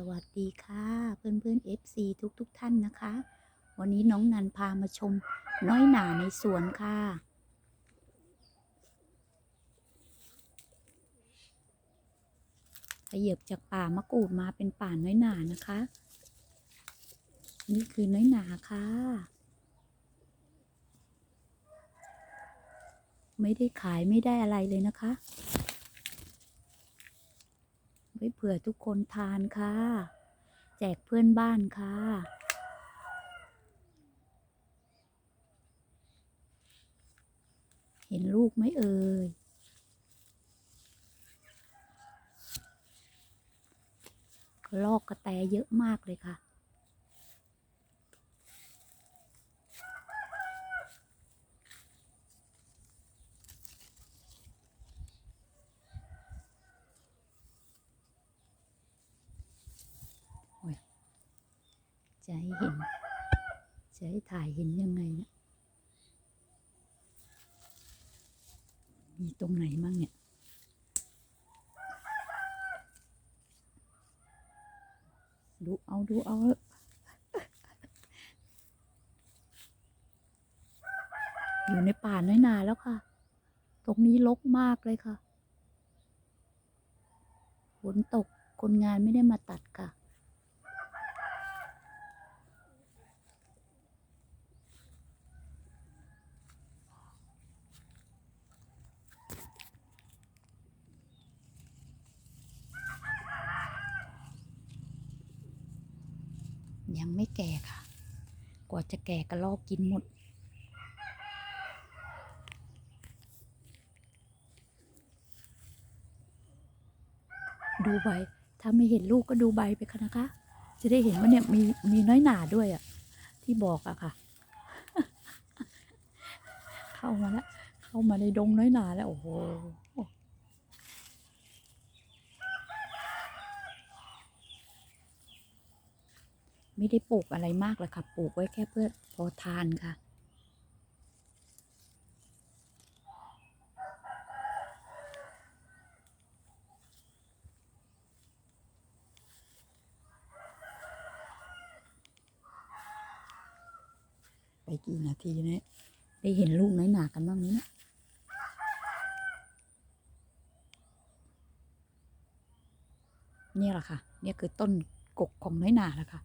สวัสดีค่ะ เพื่อนเพื่อนๆ FC ทุกทุกๆท่านนะคะ วันนี้น้องนันพามาชมน้อยหนาในสวนค่ะ ขยับจากป่ามะกรูดมาเป็นป่าน้อยหนานะคะ นี่คือน้อยหนาค่ะ ไม่ได้ขายไม่ได้อะไรเลยนะคะ ไว้เผื่อทุกคนทานค่ะ แจกเพื่อนบ้านค่ะ เห็นลูกไหมเอ่ยลอกกระแตเยอะมากเลยค่ะ จะให้เห็น จะให้ถ่ายเห็นยังไงนะมีตรงไหนบ้างเนี่ย ดูเอาดูเอาอยู่ในป่าน้อยนาแล้วค่ะ ตรงนี้รกมากเลยค่ะ ฝนตกคนงานไม่ได้มาตัดค่ะ ยังไม่แก่ค่ะ กว่าจะแก่ก็ลอกกินหมด ดูใบ ถ้าไม่เห็นลูกก็ดูใบไปค่ะนะคะ จะได้เห็นว่าเนี่ยมีมีน้อยหนาด้วยอะ่ะที่บอกอะค่ะ เข้ามาแล้ว เข้ามาในดงน้อยหนาแล้ว โอ้โห ไม่ได้ปลูกอะไรมากเลยค่ะ ปลูกไว้แค่เพื่อพอทานค่ะ ไปกี่นาทีเนี่ยได้เห็นลูกน้อยหนากันบ้างไหมเนี่ยเนี่ยแหละค่ะ เนี่ยคือต้นกกของน้อยหนาแล้วค่ะ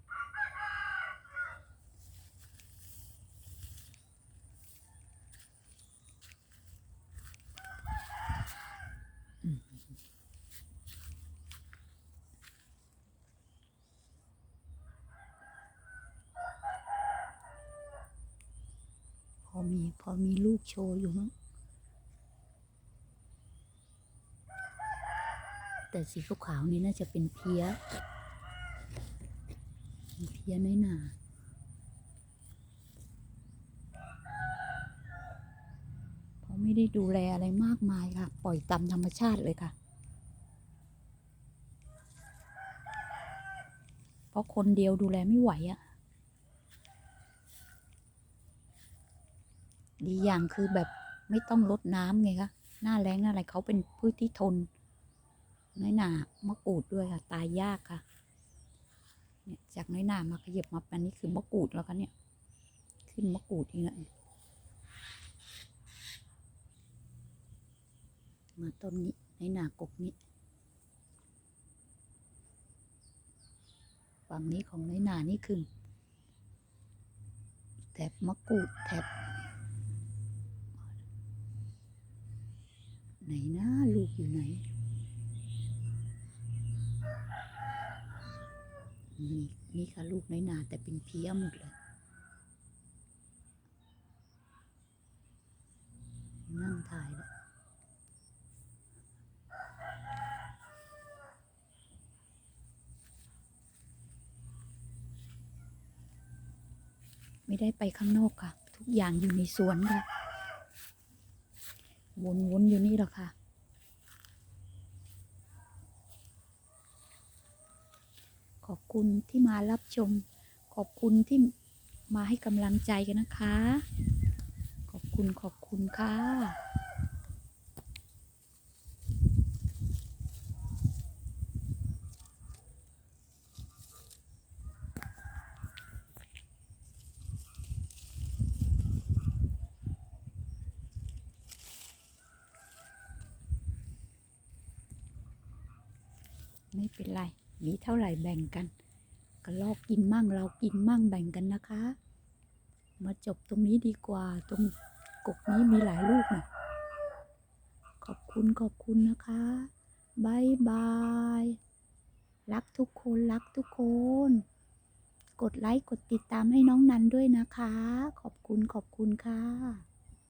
พอมีพอมีลูกโชว์อยู่มั้งแต่สีขาวๆนี้น่าจะเป็นเพี้ยเพี้ยน้อยหนาเพราะไม่ได้ดูแลอะไรมากมายค่ะ ปล่อยตามธรรมชาติเลยค่ะ เพราะคนเดียวดูแลไม่ไหวอะ ดีอย่างคือแบบไม่ต้องลดน้ำไงคะหน้าแรงอะไรเขาเป็นพืชที่ทนน้อยหนามะกรูดด้วยค่ะ ตายยากค่ะเนี่ยจากน้อยหนามาขยับมาอันนี้คือมะกรูดแล้วค่ะเนี่ยขึ้นมะกรูดอีกแล้วมาต้นนี้น้อยหนากกนี้ฝั่งนี้ของน้อยหนานี่คือแถบมะกรูดแถบ ไหนนะลูกอยู่ไหนนี่นี่ค่ะลูกน้อยนาแต่เป็นเพี้ยหมดเลยนั่งถ่ายแล้วไม่ได้ไปข้างนอกค่ะ ทุกอย่างอยู่ในสวนค่ะ วนๆอยู่นี่หรอกค่ะ ขอบคุณที่มารับชม ขอบคุณที่มาให้กำลังใจกันนะคะ ขอบคุณขอบคุณค่ะ ไม่เป็นไร มีเท่าไหร่แบ่งกันกระลอกกินมั่งเรากินมั่งแบ่งกันนะคะ มาจบตรงนี้ดีกว่า ตรงกกนี้มีหลายลูกนะขอบคุณขอบคุณนะคะบายบาย รักทุกคนรักทุกคน กดไลค์กดติดตามให้น้องนันด้วยนะคะ ขอบคุณขอบคุณค่ะ